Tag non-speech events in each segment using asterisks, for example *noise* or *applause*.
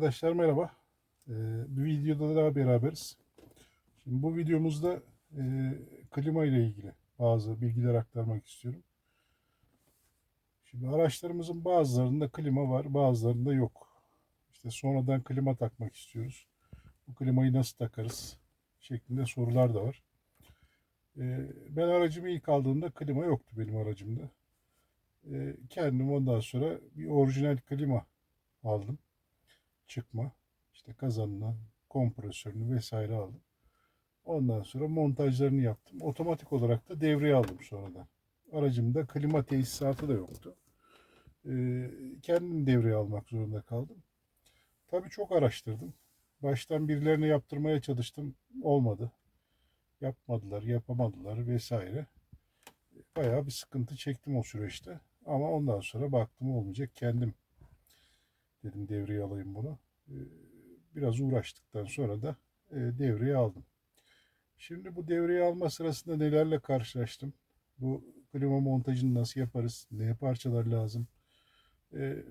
Arkadaşlar merhaba. Ee, bir videoda daha beraberiz. Şimdi bu videomuzda e, klima ile ilgili bazı bilgiler aktarmak istiyorum. Şimdi araçlarımızın bazılarında klima var, bazılarında yok. İşte sonradan klima takmak istiyoruz. Bu klimayı nasıl takarız şeklinde sorular da var. Ee, ben aracımı ilk aldığımda klima yoktu benim aracımda. Ee, kendim ondan sonra bir orijinal klima aldım çıkma. işte kazanını, kompresörünü vesaire aldım. Ondan sonra montajlarını yaptım. Otomatik olarak da devreye aldım sonradan. Aracımda klima tesisatı da yoktu. Ee, kendim devreye almak zorunda kaldım. Tabii çok araştırdım. Baştan birilerine yaptırmaya çalıştım. Olmadı. Yapmadılar, yapamadılar vesaire. Bayağı bir sıkıntı çektim o süreçte. Ama ondan sonra baktım olmayacak. Kendim dedim devreye alayım bunu. Ee, Biraz uğraştıktan sonra da e, devreye aldım. Şimdi bu devreye alma sırasında nelerle karşılaştım? Bu klima montajını nasıl yaparız? Ne parçalar lazım? Ee,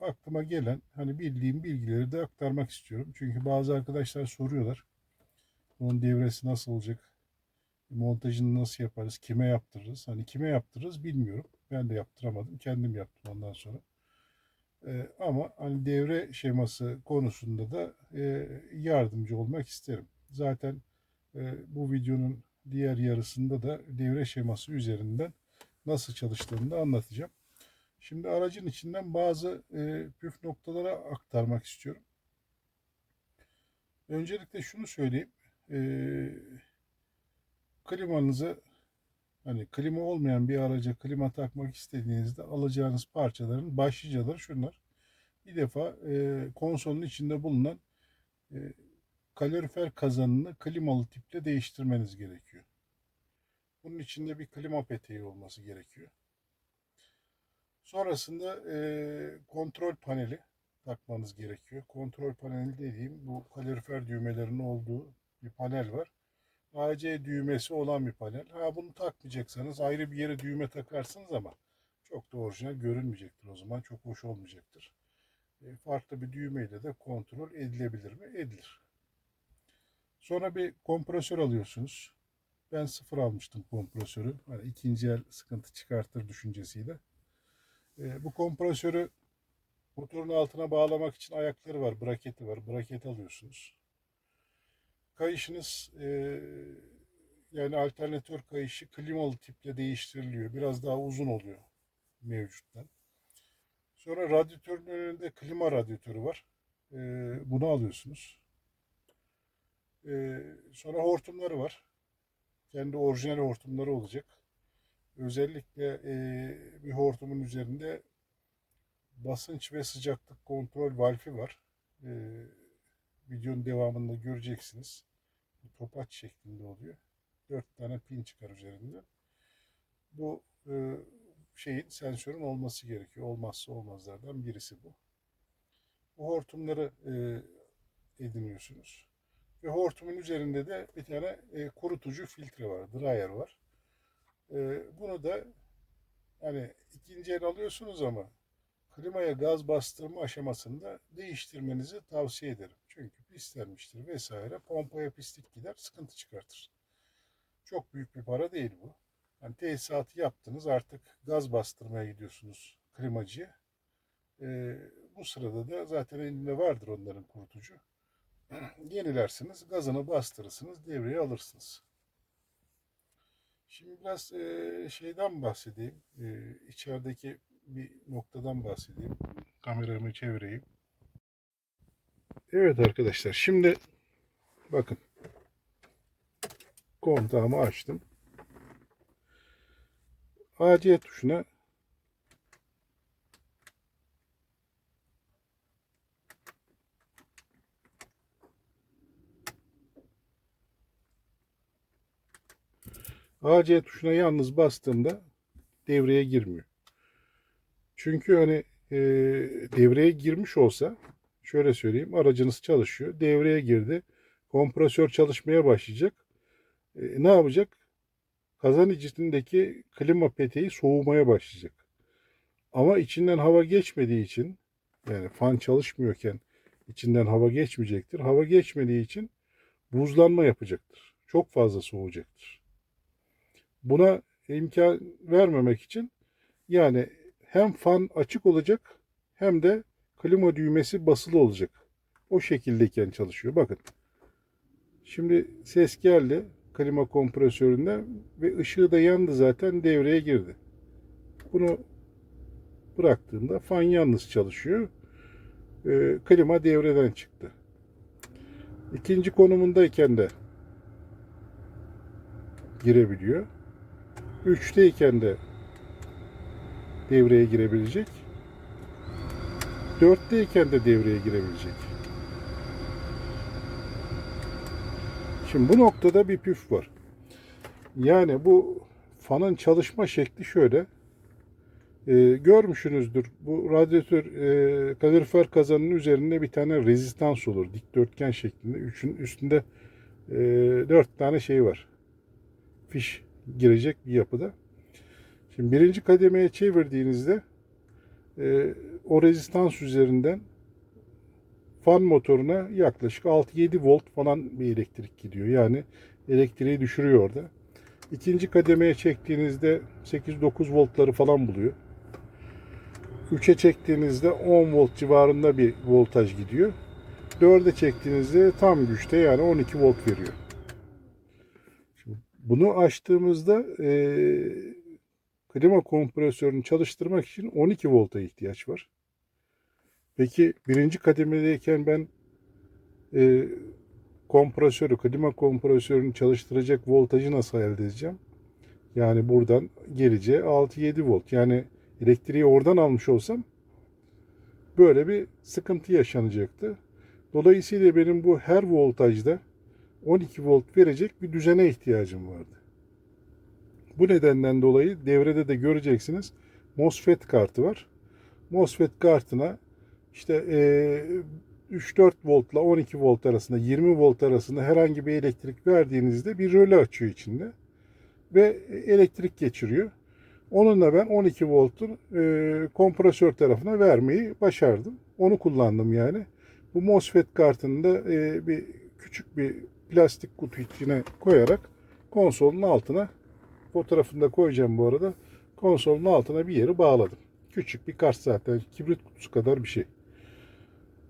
aklıma gelen hani bildiğim bilgileri de aktarmak istiyorum. Çünkü bazı arkadaşlar soruyorlar. Bunun devresi nasıl olacak? Montajını nasıl yaparız? Kime yaptırırız? Hani kime yaptırırız bilmiyorum. Ben de yaptıramadım. Kendim yaptım ondan sonra. Ee, ama hani devre şeması konusunda da e, yardımcı olmak isterim. Zaten e, bu videonun diğer yarısında da devre şeması üzerinden nasıl çalıştığını da anlatacağım. Şimdi aracın içinden bazı e, püf noktalara aktarmak istiyorum. Öncelikle şunu söyleyeyim. Klimanızı Hani klima olmayan bir araca klima takmak istediğinizde alacağınız parçaların başlıcaları şunlar. Bir defa e, konsolun içinde bulunan e, kalorifer kazanını klimalı tiple değiştirmeniz gerekiyor. Bunun içinde bir klima peteği olması gerekiyor. Sonrasında e, kontrol paneli takmanız gerekiyor. Kontrol paneli dediğim bu kalorifer düğmelerinin olduğu bir panel var. AC düğmesi olan bir panel. Ha bunu takmayacaksanız ayrı bir yere düğme takarsınız ama çok da orijinal görünmeyecektir o zaman. Çok hoş olmayacaktır. E, farklı bir düğmeyle de kontrol edilebilir mi? Edilir. Sonra bir kompresör alıyorsunuz. Ben sıfır almıştım kompresörü. Hani ikinci el sıkıntı çıkartır düşüncesiyle. E, bu kompresörü motorun altına bağlamak için ayakları var, braketi var. Braket alıyorsunuz kayışınız e, yani alternatör kayışı klimalı tiple değiştiriliyor. Biraz daha uzun oluyor mevcuttan. Sonra radyatörün önünde klima radyatörü var. E, bunu alıyorsunuz. E, sonra hortumları var. Kendi orijinal hortumları olacak. Özellikle e, bir hortumun üzerinde basınç ve sıcaklık kontrol valfi var. E, videonun devamında göreceksiniz. Bu topaç şeklinde oluyor. Dört tane pin çıkar üzerinde. Bu e, şeyin sensörün olması gerekiyor. Olmazsa olmazlardan birisi bu. Bu hortumları e, ediniyorsunuz. Ve hortumun üzerinde de bir tane e, kurutucu filtre var. Dryer var. Bunu da hani ikinci el alıyorsunuz ama klimaya gaz bastırma aşamasında değiştirmenizi tavsiye ederim. Çünkü pislenmiştir vesaire. Pompaya pislik gider, sıkıntı çıkartır. Çok büyük bir para değil bu. Yani tesisatı yaptınız artık gaz bastırmaya gidiyorsunuz klimacıya. Ee, bu sırada da zaten elinde vardır onların kurutucu. *clears throat* Yenilersiniz, gazını bastırırsınız, devreye alırsınız. Şimdi biraz e, şeyden bahsedeyim. E, içerideki bir noktadan bahsedeyim. Kameramı çevireyim. Evet arkadaşlar şimdi bakın kontağımı açtım. AC tuşuna AC tuşuna yalnız bastığımda devreye girmiyor. Çünkü hani e, devreye girmiş olsa şöyle söyleyeyim aracınız çalışıyor. Devreye girdi. Kompresör çalışmaya başlayacak. E, ne yapacak? Kazan içindeki klima peteği soğumaya başlayacak. Ama içinden hava geçmediği için yani fan çalışmıyorken İçinden hava geçmeyecektir. Hava geçmediği için buzlanma yapacaktır. Çok fazla soğuyacaktır. Buna imkan vermemek için yani hem fan açık olacak hem de klima düğmesi basılı olacak. O şekildeyken çalışıyor. Bakın. Şimdi ses geldi klima kompresöründen ve ışığı da yandı zaten devreye girdi. Bunu bıraktığımda fan yalnız çalışıyor. Ee, klima devreden çıktı. İkinci konumundayken de girebiliyor. Üçteyken de devreye girebilecek. Dörtteyken de devreye girebilecek. Şimdi bu noktada bir püf var. Yani bu fanın çalışma şekli şöyle. Ee, görmüşsünüzdür. Bu radyatör e, kalorifer kazanının üzerinde bir tane rezistans olur. Dikdörtgen şeklinde. Üçün üstünde e, dört tane şey var. Fiş girecek bir yapıda. Şimdi birinci kademeye çevirdiğinizde e, o rezistans üzerinden fan motoruna yaklaşık 6-7 volt falan bir elektrik gidiyor. Yani elektriği düşürüyor orada. İkinci kademeye çektiğinizde 8-9 voltları falan buluyor. 3'e çektiğinizde 10 volt civarında bir voltaj gidiyor. 4'e çektiğinizde tam güçte yani 12 volt veriyor. Şimdi bunu açtığımızda e, klima kompresörünü çalıştırmak için 12 volta ihtiyaç var. Peki birinci kademedeyken ben e, kompresörü, klima kompresörünü çalıştıracak voltajı nasıl elde edeceğim? Yani buradan geleceği 6-7 volt. Yani elektriği oradan almış olsam böyle bir sıkıntı yaşanacaktı. Dolayısıyla benim bu her voltajda 12 volt verecek bir düzene ihtiyacım vardı. Bu nedenden dolayı devrede de göreceksiniz MOSFET kartı var. MOSFET kartına işte e, 3-4 voltla 12 volt arasında 20 volt arasında herhangi bir elektrik verdiğinizde bir röle açıyor içinde ve elektrik geçiriyor. Onunla ben 12 voltun e, kompresör tarafına vermeyi başardım. Onu kullandım yani. Bu MOSFET kartını da e, bir küçük bir plastik kutu içine koyarak konsolun altına fotoğrafını da koyacağım bu arada. Konsolun altına bir yeri bağladım. Küçük bir kart zaten kibrit kutusu kadar bir şey.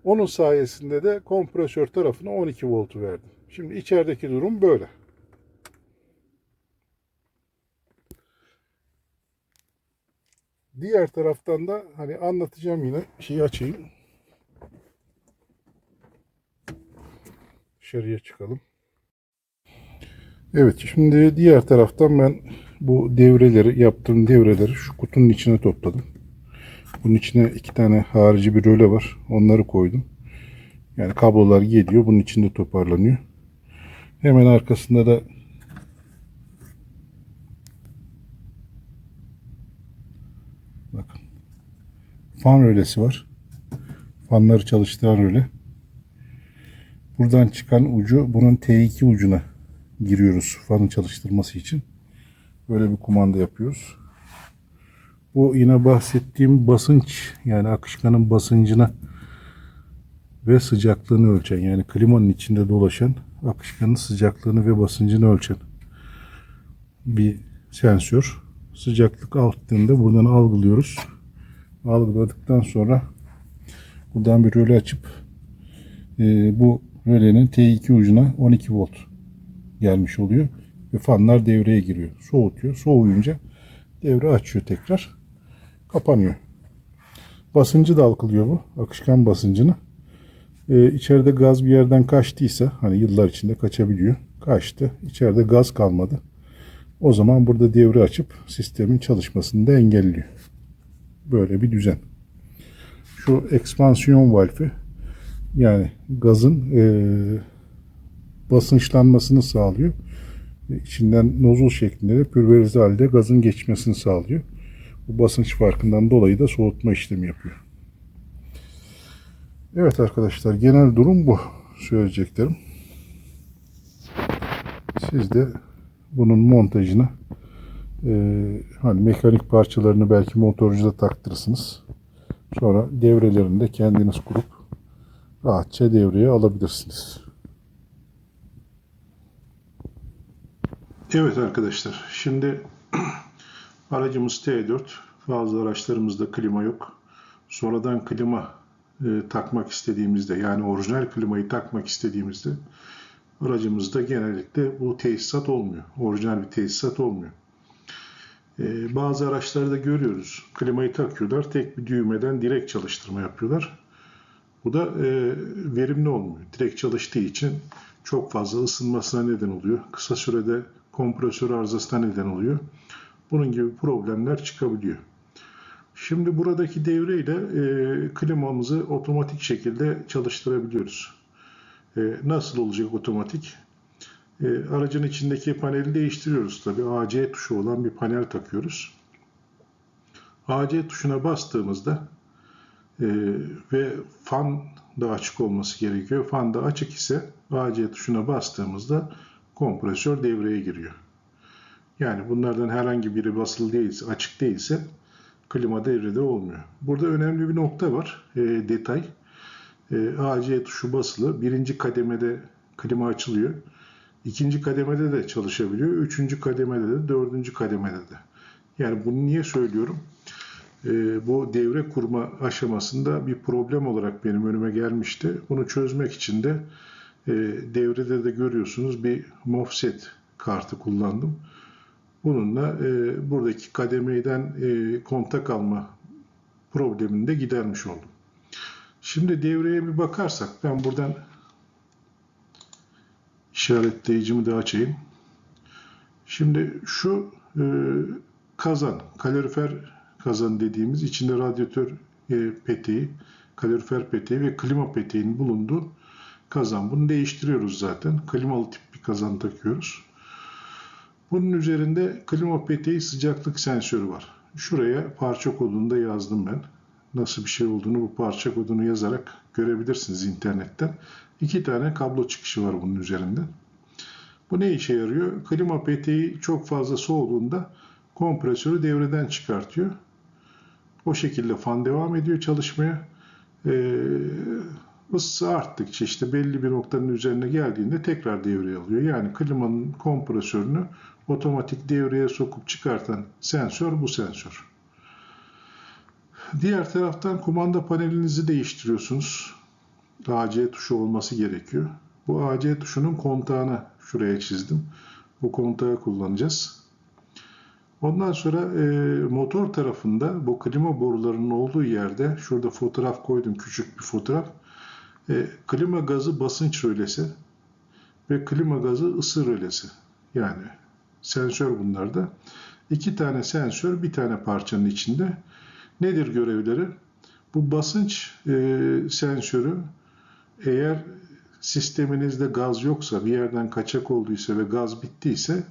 Onun sayesinde de kompresör tarafına 12 voltu verdim. Şimdi içerideki durum böyle. Diğer taraftan da hani anlatacağım yine şeyi açayım. Dışarıya çıkalım. Evet şimdi diğer taraftan ben bu devreleri yaptığım devreleri şu kutunun içine topladım. Bunun içine iki tane harici bir röle var. Onları koydum. Yani kablolar geliyor. Bunun içinde toparlanıyor. Hemen arkasında da bakın fan rölesi var. Fanları çalıştıran röle. Buradan çıkan ucu bunun T2 ucuna giriyoruz fanın çalıştırması için. Böyle bir kumanda yapıyoruz. Bu yine bahsettiğim basınç yani akışkanın basıncına ve sıcaklığını ölçen yani klimanın içinde dolaşan akışkanın sıcaklığını ve basıncını ölçen bir sensör. Sıcaklık arttığında buradan algılıyoruz. Algıladıktan sonra buradan bir röle açıp e, bu rölenin T2 ucuna 12 volt gelmiş oluyor. Ve fanlar devreye giriyor. Soğutuyor. Soğuyunca devre açıyor tekrar. Kapanıyor. Basıncı da algılıyor bu. Akışkan basıncını. Ee, içeride gaz bir yerden kaçtıysa hani yıllar içinde kaçabiliyor. Kaçtı. İçeride gaz kalmadı. O zaman burada devre açıp sistemin çalışmasını da engelliyor. Böyle bir düzen. Şu ekspansiyon valfi yani gazın e, basınçlanmasını sağlıyor. İçinden nozul şeklinde de pülverize halde gazın geçmesini sağlıyor. Bu basınç farkından dolayı da soğutma işlemi yapıyor. Evet arkadaşlar genel durum bu söyleyeceklerim. Siz de bunun montajını e, hani mekanik parçalarını belki motorcuda taktırırsınız. Sonra devrelerini de kendiniz kurup rahatça devreye alabilirsiniz. Evet arkadaşlar, şimdi *clears throat* aracımız T4. Bazı araçlarımızda klima yok. Sonradan klima e, takmak istediğimizde, yani orijinal klimayı takmak istediğimizde aracımızda genellikle bu tesisat olmuyor. Orijinal bir tesisat olmuyor. E, bazı araçlarda görüyoruz. Klimayı takıyorlar, tek bir düğmeden direkt çalıştırma yapıyorlar. Bu da e, verimli olmuyor. Direkt çalıştığı için çok fazla ısınmasına neden oluyor. Kısa sürede kompresör arızasına neden oluyor. Bunun gibi problemler çıkabiliyor. Şimdi buradaki devreyle e, klimamızı otomatik şekilde çalıştırabiliyoruz. E, nasıl olacak otomatik? E, aracın içindeki paneli değiştiriyoruz tabi. AC tuşu olan bir panel takıyoruz. AC tuşuna bastığımızda e, ve fan da açık olması gerekiyor. Fan da açık ise AC tuşuna bastığımızda kompresör devreye giriyor. Yani bunlardan herhangi biri basılı değilse, açık değilse klima devrede olmuyor. Burada önemli bir nokta var, e, detay. E, AC tuşu basılı. Birinci kademede klima açılıyor. İkinci kademede de çalışabiliyor. Üçüncü kademede de, dördüncü kademede de. Yani bunu niye söylüyorum? E, bu devre kurma aşamasında bir problem olarak benim önüme gelmişti. Bunu çözmek için de e, devrede de görüyorsunuz bir MOFSET kartı kullandım. Bununla e, buradaki kademeden e, kontak alma problemini de gidermiş oldum. Şimdi devreye bir bakarsak ben buradan işaretleyicimi de açayım. Şimdi şu e, kazan, kalorifer kazan dediğimiz içinde radyatör e, peteği, kalorifer peteği ve klima peteğinin bulunduğu kazan. Bunu değiştiriyoruz zaten. Klimalı tip bir kazan takıyoruz. Bunun üzerinde klima peteği sıcaklık sensörü var. Şuraya parça kodunu da yazdım ben. Nasıl bir şey olduğunu bu parça kodunu yazarak görebilirsiniz internetten. İki tane kablo çıkışı var bunun üzerinde. Bu ne işe yarıyor? Klima peteği çok fazla soğuduğunda kompresörü devreden çıkartıyor. O şekilde fan devam ediyor çalışmaya. Ee, ısısı arttıkça işte belli bir noktanın üzerine geldiğinde tekrar devreye alıyor. Yani klimanın kompresörünü otomatik devreye sokup çıkartan sensör bu sensör. Diğer taraftan kumanda panelinizi değiştiriyorsunuz. AC tuşu olması gerekiyor. Bu AC tuşunun kontağını şuraya çizdim. Bu kontağı kullanacağız. Ondan sonra e, motor tarafında bu klima borularının olduğu yerde şurada fotoğraf koydum küçük bir fotoğraf. E, klima gazı basınç rölesi ve klima gazı ısı rölesi. Yani sensör bunlarda. İki tane sensör bir tane parçanın içinde. Nedir görevleri? Bu basınç e, sensörü eğer sisteminizde gaz yoksa, bir yerden kaçak olduysa ve gaz bittiyse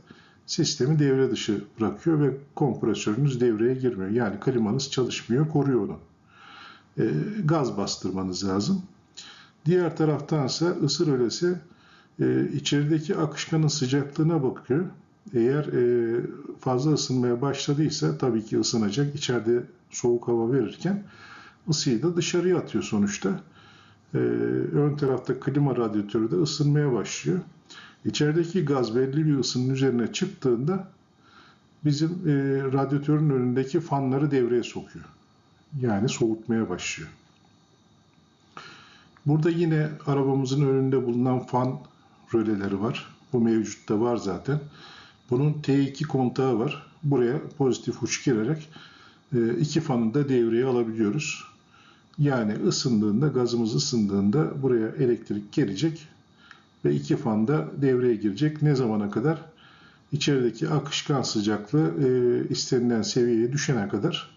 sistemi devre dışı bırakıyor ve kompresörünüz devreye girmiyor. Yani klimanız çalışmıyor, koruyor onu. E, gaz bastırmanız lazım. Diğer taraftansa ısı rölesi e, içerideki akışkanın sıcaklığına bakıyor. Eğer e, fazla ısınmaya başladıysa tabii ki ısınacak. İçeride soğuk hava verirken ısıyı da dışarıya atıyor sonuçta. E, ön tarafta klima radyatörü de ısınmaya başlıyor. İçerideki gaz belli bir ısının üzerine çıktığında bizim e, radyatörün önündeki fanları devreye sokuyor. Yani soğutmaya başlıyor. Burada yine arabamızın önünde bulunan fan röleleri var. Bu mevcutta var zaten. Bunun T2 kontağı var. Buraya pozitif uç girerek e, iki fanı da devreye alabiliyoruz. Yani ısındığında, gazımız ısındığında buraya elektrik gelecek ve iki fan da devreye girecek. Ne zamana kadar? İçerideki akışkan sıcaklığı e, istenilen seviyeye düşene kadar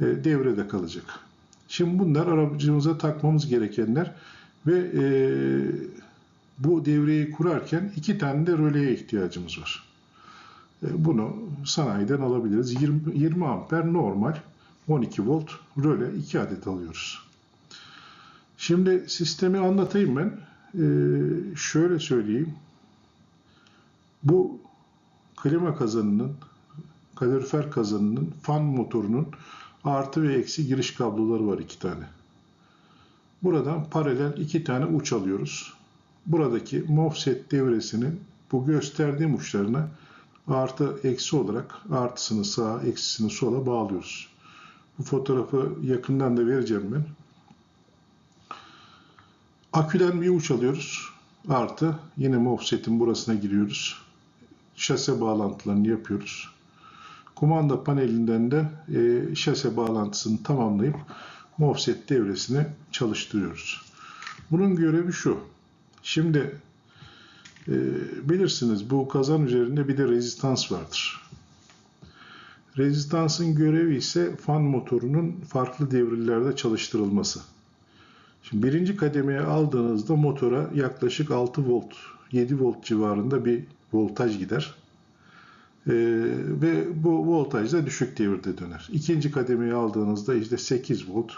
e, devrede kalacak. Şimdi bunlar aracımıza takmamız gerekenler ve e, bu devreyi kurarken iki tane de röleye ihtiyacımız var. E, bunu sanayiden alabiliriz. 20, 20 amper normal 12 volt röle 2 adet alıyoruz. Şimdi sistemi anlatayım ben. E, şöyle söyleyeyim. Bu klima kazanının, kalorifer kazanının, fan motorunun artı ve eksi giriş kabloları var iki tane. Buradan paralel iki tane uç alıyoruz. Buradaki MOFSET devresinin bu gösterdiğim uçlarına artı eksi olarak artısını sağa eksisini sola bağlıyoruz. Bu fotoğrafı yakından da vereceğim ben. Aküden bir uç alıyoruz. Artı yine MOFSET'in burasına giriyoruz. Şase bağlantılarını yapıyoruz. Kumanda panelinden de e, şase bağlantısını tamamlayıp MOFSET devresini çalıştırıyoruz. Bunun görevi şu. Şimdi e, bilirsiniz bu kazan üzerinde bir de rezistans vardır. Rezistansın görevi ise fan motorunun farklı devirlerde çalıştırılması. Şimdi birinci kademeye aldığınızda motora yaklaşık 6 volt, 7 volt civarında bir voltaj gider. Ee, ve bu voltaj da düşük devirde döner. İkinci kademeye aldığınızda işte 8 volt,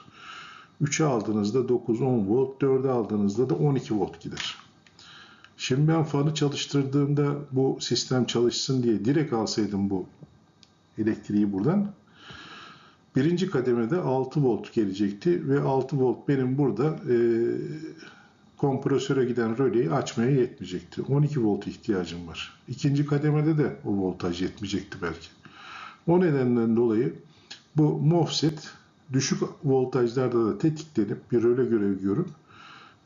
3'e aldığınızda 9-10 volt, 4'e aldığınızda da 12 volt gider. Şimdi ben fanı çalıştırdığımda bu sistem çalışsın diye direkt alsaydım bu elektriği buradan birinci kademede 6 volt gelecekti ve 6 volt benim burada e, kompresöre giden röleyi açmaya yetmeyecekti. 12 volt ihtiyacım var. İkinci kademede de o voltaj yetmeyecekti belki. O nedenden dolayı bu MOFSET düşük voltajlarda da tetiklenip bir röle görevi görüp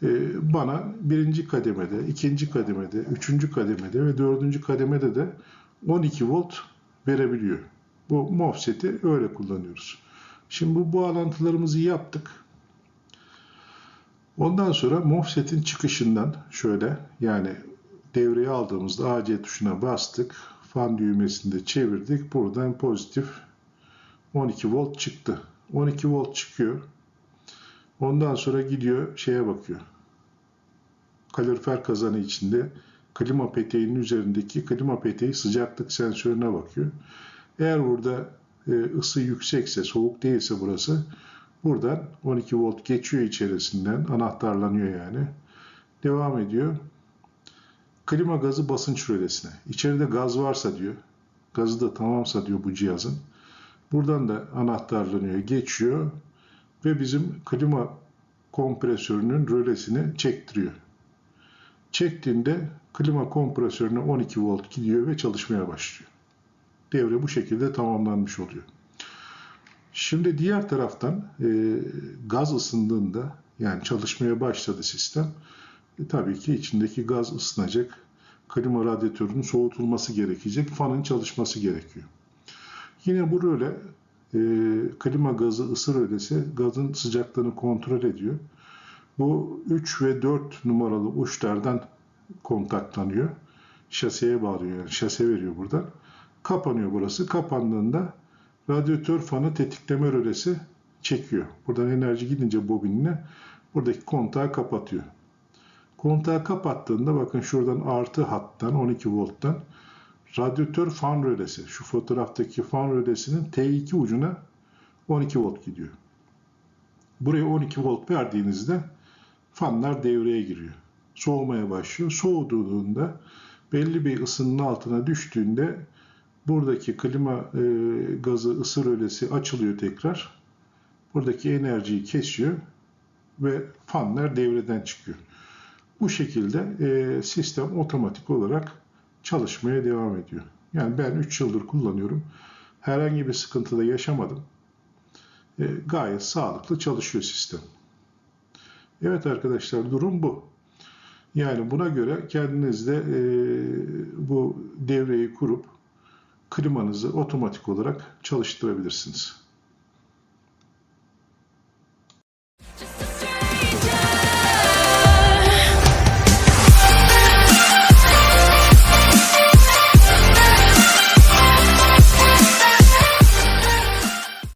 e, bana birinci kademede, ikinci kademede, üçüncü kademede ve dördüncü kademede de 12 volt verebiliyor. Bu MOFSET'i öyle kullanıyoruz. Şimdi bu bağlantılarımızı yaptık. Ondan sonra MOFSET'in çıkışından şöyle yani devreye aldığımızda AC tuşuna bastık. Fan düğmesini de çevirdik. Buradan pozitif 12 volt çıktı. 12 volt çıkıyor. Ondan sonra gidiyor şeye bakıyor. Kalorifer kazanı içinde klima peteğinin üzerindeki klima peteği sıcaklık sensörüne bakıyor. Eğer burada e, ısı yüksekse, soğuk değilse burası buradan 12 volt geçiyor içerisinden. Anahtarlanıyor yani. Devam ediyor. Klima gazı basınç rölesine. İçeride gaz varsa diyor. Gazı da tamamsa diyor bu cihazın. Buradan da anahtarlanıyor, geçiyor ve bizim klima kompresörünün rölesini çektiriyor. Çektiğinde klima kompresörüne 12 volt gidiyor ve çalışmaya başlıyor devre bu şekilde tamamlanmış oluyor. Şimdi diğer taraftan e, gaz ısındığında yani çalışmaya başladı sistem. E, tabii ki içindeki gaz ısınacak. Klima radyatörünün soğutulması gerekecek. Fanın çalışması gerekiyor. Yine bu röle e, klima gazı ısı rölesi gazın sıcaklığını kontrol ediyor. Bu 3 ve 4 numaralı uçlardan kontaklanıyor. Şaseye bağlıyor yani şase veriyor buradan. Kapanıyor burası. Kapandığında radyatör fanı tetikleme rölesi çekiyor. Buradan enerji gidince bobinine buradaki kontağı kapatıyor. Kontağı kapattığında bakın şuradan artı hattan 12 volttan radyatör fan rölesi şu fotoğraftaki fan rölesinin T2 ucuna 12 volt gidiyor. Buraya 12 volt verdiğinizde fanlar devreye giriyor. Soğumaya başlıyor. Soğuduğunda belli bir ısının altına düştüğünde buradaki klima e, gazı ısı rölesi açılıyor tekrar. Buradaki enerjiyi kesiyor ve fanlar devreden çıkıyor. Bu şekilde e, sistem otomatik olarak çalışmaya devam ediyor. Yani ben 3 yıldır kullanıyorum. Herhangi bir sıkıntı da yaşamadım. E, gayet sağlıklı çalışıyor sistem. Evet arkadaşlar durum bu. Yani buna göre kendiniz de e, bu devreyi kurup klimanızı otomatik olarak çalıştırabilirsiniz.